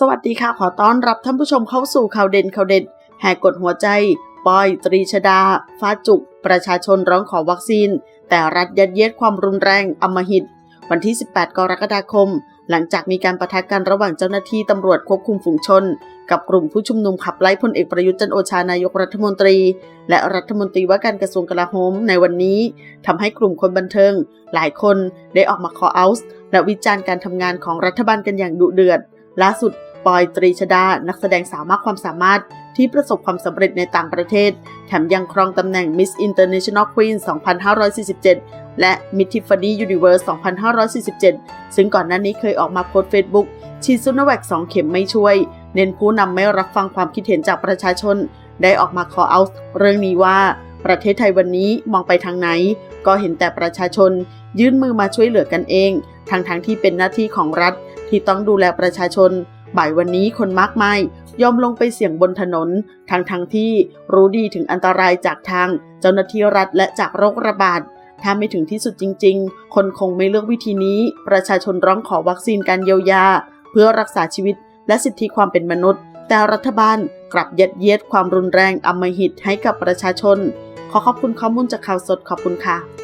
สวัสดีค่ะ ขอต้อนรับท่านผู้ชมเข้าสู่ข่าวเด่นข่าวเด็ด แหกกดหัวใจปอย ตรีชดา ฟ้าจุก ประชาชนร้องขอวัคซีน แต่รัฐยัดเยียดความรุนแรงอมหิต วันที่ 18 กรกฎาคม หลังจากมีการประทะกันระหว่างเจ้าหน้าที่ตำรวจควบคุมฝูงชน กับกลุ่มผู้ชุมนุมขับไล่พลเอกประยุทธ์จันโอชานายกรัฐมนตรี และรัฐมนตรีว่าการกระทรวงกลาโหมในวันนี้ทำให้กลุ่มคนบันเทิง หลายคนได้ออกมา call out และวิจารณ์การทำงานของรัฐบาลกันอย่างดุเดือดล่าสุด ปอยตรีชดา นักแสดงสาวมากความสามารถที่ประสบความสำเร็จในต่างประเทศ แถมยังครองตำแหน่ง Miss International Queen 2547 และ Miss Tiffany Universe 2547 ซึ่งก่อนหน้านี้เคยออกมาโพสเฟซบุ๊กฉีซูโนแวค2เข็มไม่ช่วย เน้นผู้นำไม่รับฟังความคิดเห็นจากประชาชน ได้ออกมา call out เรื่องนี้ว่า ประเทศไทยวันนี้มองไปทางไหน ก็เห็นแต่ประชาชน ยื่นมือมาช่วยเหลือกันเองทั้งๆทที่เป็นหน้าที่ของรัฐที่ต้องดูแลประชาชน บ่ายวันนี้คนมากมายยอมลงไปเสี่ยงบนถนนทั้งๆทที่รู้ดีถึงอันตรายจากทาง เจ้าหน้าที่รัฐและจากโรคระบาดถ้าไม่ถึงที่สุดจริง ๆ คนคงไม่เลือกวิธีนี้ ประชาชนร้องขอวัคซีนการเยียวยา เพื่อรักษาชีวิต และสิทธิความเป็นมนุษย์ แต่รัฐบาลกลับยัดเยียดความรุนแรงอำมหิตให้กับประชาชน ขอขอบคุณข้อมูลจากข่าวสดขอบคุณค่ะ